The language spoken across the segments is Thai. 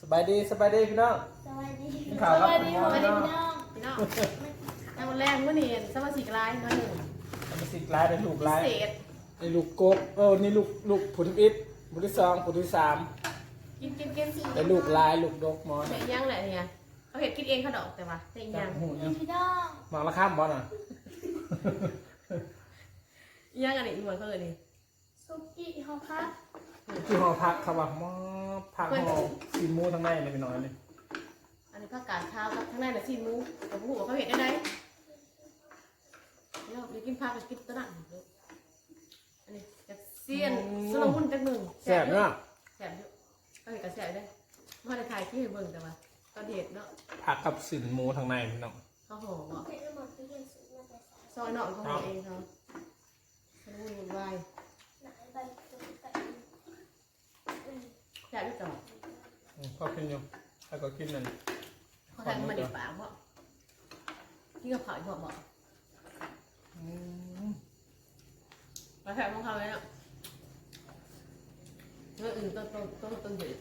สบายดีสบายดีพี่น้อง สวัสดีกินข้าวครับสวัสดีผมสวัสดีพี่พี่น้น้อองงพี่น้องในวันแรกเมื่อนี้สมาชิกไลน์น้อยหนึ่งทำสิกลายเป็นลูกพิลายเศษนี่ลูกกบเออนี่ลูกลูกผุนอิดผุนที่สองผุนที่สามกินกินกินสิเป็นลูกลายลูกดกหมอนเห็นยังแหละเนี่ยเขาเห็นกินเองเขาดอกแต่ว่าเห็นจัยับงหูเนี่ยพี่น้องมองละข้ามบอลอะยังอันนี้อีกหมดเขาเลยนี่ซุกี้ฮอพัดที่หอพักเขาว่าหมอ พักหอสีมูทั้งในเลยพี่น้อยเลยอันนี้ผักกาดข้าวกับทั้งในน่ะซีนหมูกับผู้เขาเห็นได้ไหมเดี๋ยวไปกินผักไปกินตัวนั้นอันนี้จากเซียนสโลมุนจากหนึ่งแซ่บเนาะแสบเยอะเขาเห็นกับแสบได้มาในไทยที่เห็นเบิ่งแต่ว่าตอนเด็กเนาะผักกับสินหมูทั้งในพี่น้องเขาห่อบอกเป็นหมดที่เรียนสูงมาแต่สายซอยเนาะเขาห่อเองเขาสโลมุนวายไหนใบตุ้มแต่อืม แสบด้วยจ้ะ อืม พอกินอยู่ถ้าก็กินนั่นเขาทำมาเด็ดปากบ่นี่ก็เผาอีกบ่บ่อืมมาแถมของเขาเลยเนาะเมื่ออื่นต้นต้นต้นต้นเดือด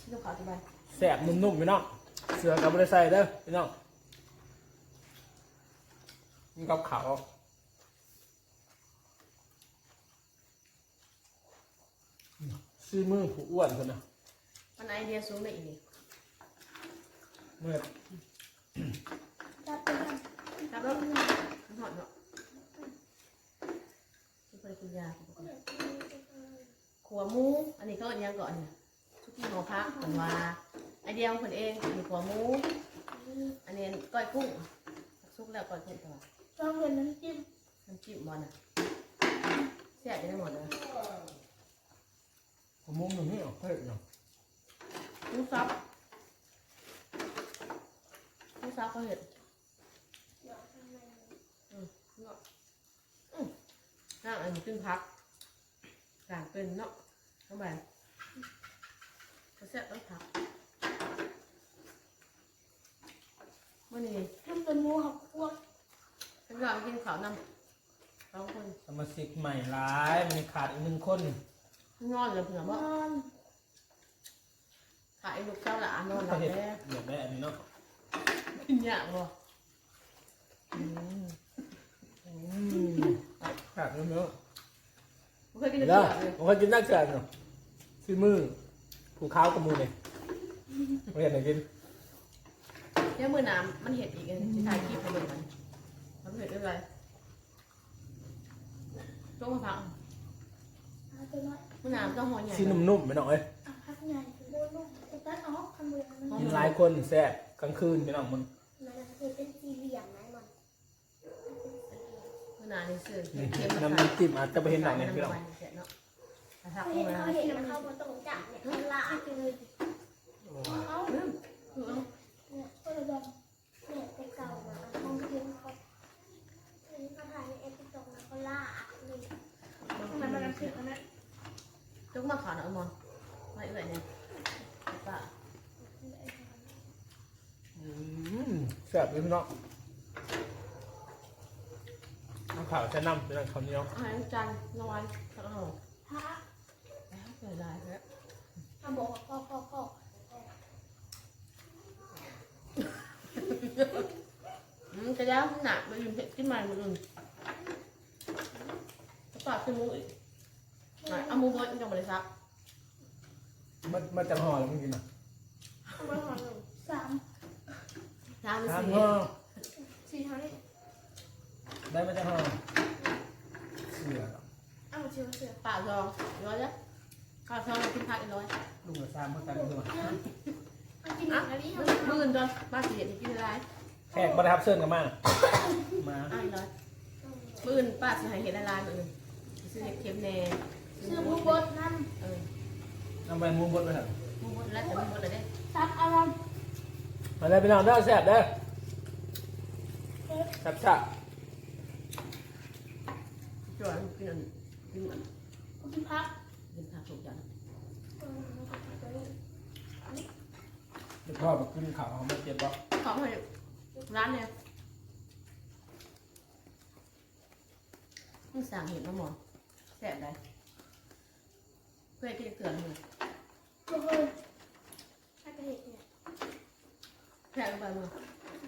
นี่ก็เผาจะไปแซ่บนุ่มๆพี่น้องเสือกับบริใส่เด้อพี่น้องนี่กับเขาว ซีมือผู้อ้วนคนน่ะมันไอเดียสูงเลยอีกนี่เมื่อจับเป็นครับแล้วมันหอดเนาะที่ไปกินยาขัวหมู อันนี้ก็อันยังก่อนเนี่ยทุกที่หอพักผมว่าไอเดียของคนเองมีขัวหมู อันนี้ก้อยกุ้งซุกแล้วก้อยกุ้งตัวต้องเรียนน้ำจิ้มน้ำจิ้มบอลอะแซ่บได้หมดเลยผ มมุมหนึ่งนี่เหรอเฮ้ยเนาะลูกซับลูกซับเขาเห็ดเดี๋ยวทำไมอืมเนาะอืมน่าอันนี้เป็นพักกลางเป็นเนาะเข้าไปเขาแซ่บต้องพักมื่อนี้มันเป็นงูหักพวกฉันก็เอาไปกินข้าวนำสองคนสมาชิกใหม่ร้ายมันขาดอีกหนึ่งคน นอนเลยเผื่อนอว่านขายลูกเจ้าหลานนอนหลัเขาบเห็ดแล้วเดี๋ยวได้อันนี้เนาะกินยากบ่อืมอืมขาดเยอะเนาะไม่เคยกินเดี๋เนื้ยวอเลยผมเคยกินนักเสือเนาะซีมือผู้ข้าวกับมือเนี่ยไม่เห็นไหนกินเดี๋ยวมือน้ำมันเห็ดอีกอันที่ถ่ายคลิปให้เบิ่งมันมันเห็ดด้วยอะไรต้องมาพักเอาตัวน้อ ยมือน้ำต้องหัวใหญ่ซีนุ่มๆไปหน่อยเอาพักใหญ่คือโบนุ่มแต่ตัดออกคำเมืองมันกินหลายคนแซ่บกลางคืนพี่น้องมันมันคือเป็นสี่เหลี่ยมไหมมันมือน้ำนี่ซื้อนี่เค็มๆน้ำน้ำจิ้มอาจจะไปเห็นหนังเนี่ยพี่น้องเสร็จเนาะถ้าทักเขามาเห็นเขาเห็นมันเข้ามาตรงจับเนี่ยมันละเลยเอาอืมอืมเนี่ยก็เลยบอกเนี่ยไปเก่ามาห้องเรียนเขาเห็นเขาถ่ายในเอพิโซดแล้วเขาล่าเลยทำไมมันน้ำเสียงนะ จุกมาขอหน่อยมอนไม่เอื่อยเนี่ยป้าอืมแซ่บเลยพี่น้องน้ำขาวจะน้ำเป็นข้าวเหนียวอาหารจานน้อยสักหน่อยพระแล้วเกิดอะไรแล้วทำบอกว่าพ่อพ่อพ่ออืมจะแล้วหนักไปยืนขึ้นมามืออื่นปากขึ้นมืออีกไหนเอามือเบิร์ดจังบริษัทมันมันจะห่อแล้วมึงกินอะทำไมหอหนึ่งสามทางทานสีห่อสี่เท่านี้ได้มันจะห่อเสือเอาเชือเชือปากซองร้อยจ้ะข้าวซองกินผักอีกร้อยลูกกระซามเมื่อกันคือว่าเอากินหอะนึ่งอันนี้มืทำออื่นจนบ้านสีเด็ดกินอะไรแขกมาได้ครับเชิญกันมามาอะอีกร้อยมืออื่นป้าสิหายเห็ดละลายมืออื่นซื้อเห็ดเค็มแน่เชือมูบดนั่นเออเอาไปมุมบดไปเถอะมือบดแล้วแต่มือบดเลยเด้ซับอารมณ์มาเลยพี่น้องเด้อแซ่บเด้อแซ่บซ่บจวนกินอันกินอันกินพักกินผักถูกจังเดี๋ยวพ่อมากินข้าวเขาไม่เก็บบ่ของให้ร้านเนี่ยมึงสั่งเห็ดมาหมอนแซ่บได้ พื่อให้กินเกลือเลยก็คือถ้ากระเห็ดเนี่ยแผ่ลงไปมือ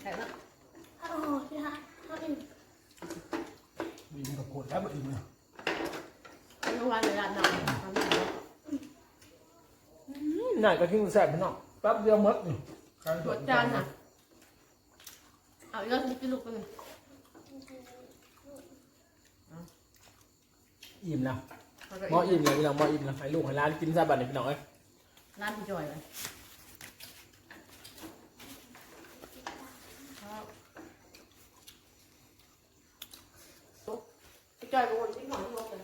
แผ่แล้วอ๋อที่ฮะเขาอิ่มมีมันกับโคตรแล้วแบบอีกเนี่ยเอาลงวันเลยละหนักทำหนักแล้วน่าก็ทิ้งแซ่บพี่น้องแป๊บเดียวหมดนี่ใครหมดจานค่ะเอาอีกแล้วจะกินลูกไปเลยอิ่มแล้วเอาก็ หมออิ่มเลยพี่น้องหมออิ่มแล้วให้ลูกให้ร้านกินซะบัดนี้พี่น้องเอ้ยร้านพี่จอยเลยพี่จอยเป็นคนที่หนอนที่รถเลย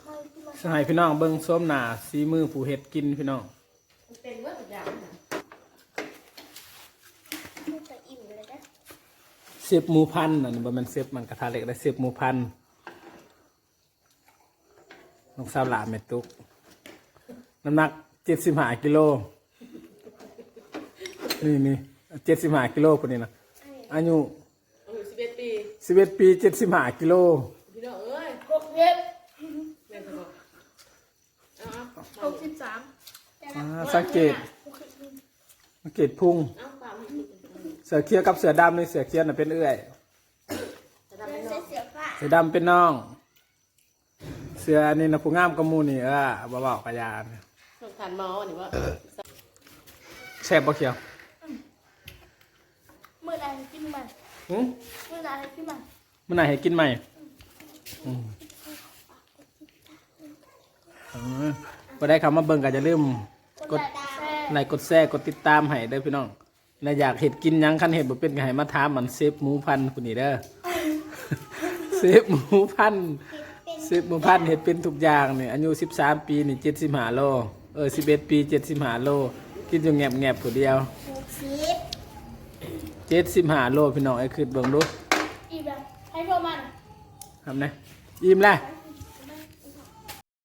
เขาที่มาสหายพี่น้องเบิ่งส้มหนาซีมือผู้เฮ็ดกินพี่น้อง มันเป็นเมื่อสักอย่างนะ ไม่เคยอิ่มเลยนะ เซฟหมูพันธุ์อันนี้บ่แม่นเซฟมันกระทะเหล็กได้เซฟหมูพันธุ์น้องสาวหลานแม่ตุ๊กน้ำหนัก75กิโล นี่นี่75กิโลพุ่นนี่นะอายุอายุสิบเอ็ดปี11ปี75กิโลพี่น้องเอ้ยหกเย็บแม่จะบอกเอาเอาหกสิบสามอ่าสังเกตสังเกตพุงเอาเปล่าไม่กิน เสือเขียวกับเสือดำนี่เสือเขียวน่ะเป็นเอื้อย จะทำเดิให้นน้องเสียฟ้าเสือดำเป็นน้อง เสือนี่นะผู้งามกระมูนี่เออบ่เบากระยานต้องทานหมอหรือว่าแซ่บบ่เขียวเมื่อไรกินมันหึเมื่อไรกินมันมื่อไหร่ให้กินใหม่อืมอืมบ่ได้คำมาเบิ่งก็จะลืม กดแซ่ไลค์กดแชร์กดติดตามให้เด้อพี่น้อง และอยากเห็ดกินหยังคันเห็ดบ่เป็นก็ให้มาถามมันเซฟหมูพันธุ์ผู้นี้เด้อ เซฟหมูพันธุ์เซฟหมูพันธุ์เห็ดเป็นทุกอย่างนี่อายุ13 ปีนี่75โลเออ11 ปี 75โลกินอยู่แงบๆผู้เดียว หกสิบ75โลพี่น้องไอ้คือเบิ่งดูอีกแบบให้พวกมันทำนะอิ่มแล้วให้